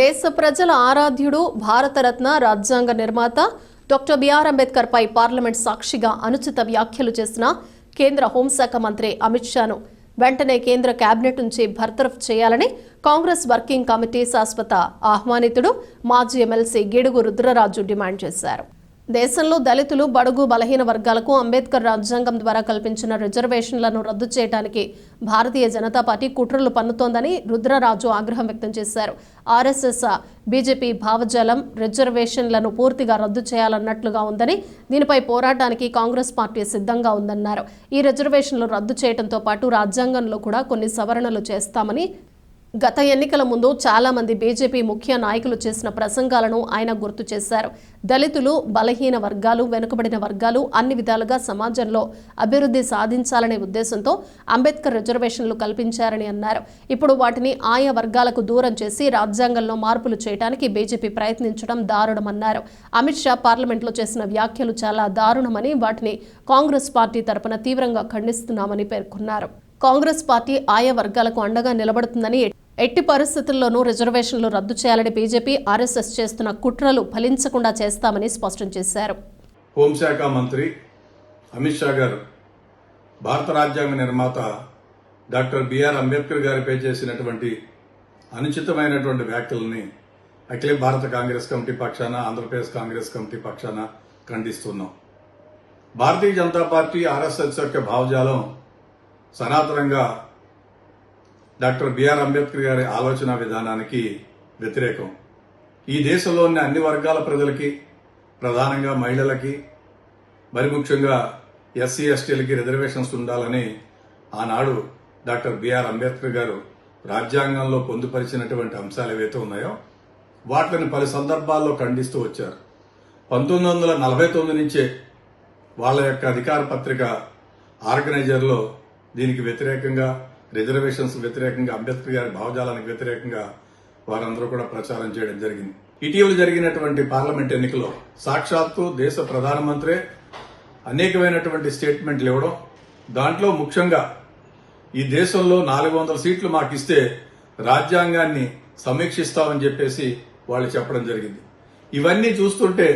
దేశ ప్రజల ఆరాధ్యుడు భారతరత్న రాజ్యాంగ నిర్మాత డాక్టర్ బిఆర్ అంబేద్కర్ పై పార్లమెంట్ సాక్షిగా అనుచిత వ్యాఖ్యలు చేసిన కేంద్ర హోంశాఖ మంత్రి అమిత్ షాను. వెంటనే కేంద్ర కేబినెట్ నుంచి భర్తరఫ్ చేయాలని కాంగ్రెస్ వర్కింగ్ కమిటీ శాశ్వత ఆహ్వానితుడు మాజీ ఎమ్మెల్సీ గిడుగు రుద్రరాజు డిమాండ్ చేశారు. దేశంలో దళితులు బడుగు బలహీన వర్గాలకు అంబేద్కర్ రాజ్యాంగం ద్వారా కల్పించిన రిజర్వేషన్లను రద్దు చేయడానికి భారతీయ జనతా పార్టీ కుట్రలు పన్నుతోందని రుద్రరాజు ఆగ్రహం వ్యక్తం చేశారు. ఆర్ఎస్ఎస్ బీజేపీ భావజాలం రిజర్వేషన్లను పూర్తిగా రద్దు చేయాలన్నట్లుగా ఉందని దీనిపై పోరాటానికి కాంగ్రెస్ పార్టీ సిద్ధంగా ఉందన్నారు. ఈ రిజర్వేషన్లు రద్దు చేయడంతో పాటు రాజ్యాంగంలో కూడా కొన్ని సవరణలు చేస్తామని గత ఎన్నికల ముందు చాలా మంది బీజేపీ ముఖ్య నాయకులు చేసిన ప్రసంగాలను ఆయన గుర్తు చేశారు. దళితులు బలహీన వర్గాలు వెనుకబడిన వర్గాలు అన్ని విధాలుగా సమాజంలో అభివృద్ధి సాధించాలనే ఉద్దేశంతో అంబేద్కర్ రిజర్వేషన్లు కల్పించారని అన్నారు. ఇప్పుడు వాటిని ఆయా వర్గాలకు దూరం చేసి రాజ్యాంగంలో మార్పులు చేయడానికి బీజేపీ ప్రయత్నించడం దారుణమన్నారు. అమిత్ షా పార్లమెంట్లో చేసిన వ్యాఖ్యలు చాలా దారుణమని వాటిని కాంగ్రెస్ పార్టీ తరపున తీవ్రంగా ఖండిస్తున్నామని పేర్కొన్నారు. కాంగ్రెస్ పార్టీ ఆయా వర్గాలకు అండగా నిలబడుతుందని ఎట్టి పరిస్థితుల్లోనూ రిజర్వేషన్లు రద్దు చేయాలని బీజేపీ ఆర్ఎస్ఎస్ చేస్తున్న కుట్రలు ఫలించకుండా చేస్తామని స్పష్టం చేశారు. హోంశాఖ మంత్రి అమిత్ షా గారు భారత రాజ్యాంగ నిర్మాత డాక్టర్ బిఆర్ అంబేద్కర్ గారిపై చేసినటువంటి అనుచితమైనటువంటి వ్యాఖ్యలని అఖిల భారత కాంగ్రెస్ కమిటీ పక్షాన ఆంధ్రప్రదేశ్ కాంగ్రెస్ కమిటీ పక్షాన ఖండిస్తున్నాం. భారతీయ జనతా పార్టీ ఆర్ఎస్ఎస్ యొక్క భావజాలం సనాతనంగా డాక్టర్ బిఆర్ అంబేద్కర్ గారి ఆలోచన విధానానికి వ్యతిరేకం. ఈ దేశంలోని అన్ని వర్గాల ప్రజలకి ప్రధానంగా మహిళలకి మరి ముఖ్యంగా ఎస్సీ ఎస్టీలకి రిజర్వేషన్స్ ఉండాలని ఆనాడు డాక్టర్ బిఆర్ అంబేద్కర్ గారు రాజ్యాంగంలో పొందుపరిచినటువంటి అంశాలు ఏవైతే ఉన్నాయో వాటిని పలు సందర్భాల్లో ఖండిస్తూ వచ్చారు. పంతొమ్మిది వందల నలభై తొమ్మిది నుంచే వాళ్ళ యొక్క అధికార పత్రిక ఆర్గనైజర్లో దీనికి వ్యతిరేకంగా రిజర్వేషన్స్ వ్యతిరేకంగా అంబేద్కర్ గారి భావజాలానికి వ్యతిరేకంగా వారందరూ కూడా ప్రచారం చేయడం జరిగింది. ఇటీవల జరిగినటువంటి పార్లమెంట్ ఎన్నికలో సాక్షాత్తు దేశ ప్రధానమంత్రే అనేకమైనటువంటి స్టేట్మెంట్లు ఇవ్వడం దాంట్లో ముఖ్యంగా ఈ దేశంలో నాలుగు వందల సీట్లు మాకిస్తే రాజ్యాంగాన్ని సమీక్షిస్తామని చెప్పేసి వాళ్ళు చెప్పడం జరిగింది. ఇవన్నీ చూస్తుంటే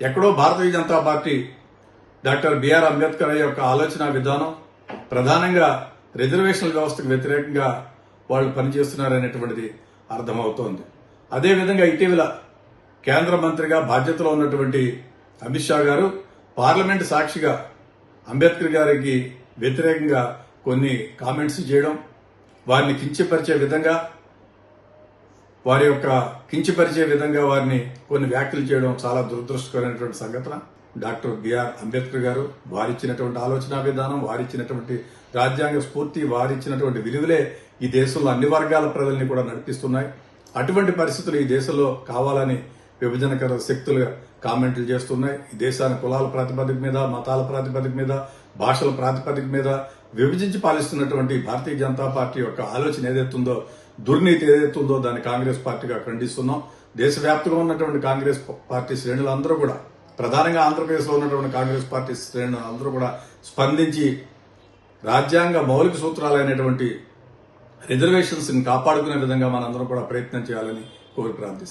ఎక్కడో Bharatiya Janata party doctor B R Ambedkar యొక్క ఆలోచన విధానం ప్రధానంగా రిజర్వేషన్ల వ్యవస్థకు వ్యతిరేకంగా వాళ్ళు పనిచేస్తున్నారనేటువంటిది అర్థమవుతోంది. అదేవిధంగా ఇటీవల కేంద్ర మంత్రిగా బాధ్యతలో ఉన్నటువంటి అమిత్ షా గారు పార్లమెంట్ సాక్షిగా అంబేద్కర్ గారికి వ్యతిరేకంగా కొన్ని కామెంట్స్ చేయడం వారిని కించపరిచే విధంగా వారి యొక్క కించపరిచే విధంగా వారిని కొన్ని వ్యాఖ్యలు చేయడం చాలా దురదృష్టకరమైనటువంటి సంఘటన. డాక్టర్ బిఆర్ అంబేద్కర్ గారు వారిచ్చినటువంటి ఆలోచన విధానం వారిచ్చినటువంటి రాజ్యాంగ స్ఫూర్తి వారిచ్చినటువంటి విలువలే ఈ దేశంలో అన్ని వర్గాల ప్రజల్ని కూడా నడిపిస్తున్నాయి. అటువంటి పరిస్థితులు ఈ దేశంలో కావాలని విభజనకర శక్తులు కామెంట్లు చేస్తున్నాయి. ఈ దేశాన్ని కులాల ప్రాతిపదిక మీద మతాల ప్రాతిపదిక మీద భాషల ప్రాతిపదిక మీద విభజించి పాలిస్తున్నటువంటి భారతీయ జనతా పార్టీ యొక్క ఆలోచన ఏదైతుందో దుర్నీతి ఏదైతుందో దాన్ని కాంగ్రెస్ పార్టీగా ఖండిస్తున్నాం. దేశవ్యాప్తంగా ఉన్నటువంటి కాంగ్రెస్ పార్టీ శ్రేణులందరూ కూడా ప్రధానంగా ఆంధ్రప్రదేశ్లో ఉన్నటువంటి కాంగ్రెస్ పార్టీ శ్రేణులు అందరూ కూడా స్పందించి రాజ్యాంగ మౌలిక సూత్రాలైనటువంటి రిజర్వేషన్స్ రిజర్వేషన్స్ని కాపాడుకునే విధంగా మనందరం కూడా ప్రయత్నం చేయాలని కోరి ప్రార్థిస్తాం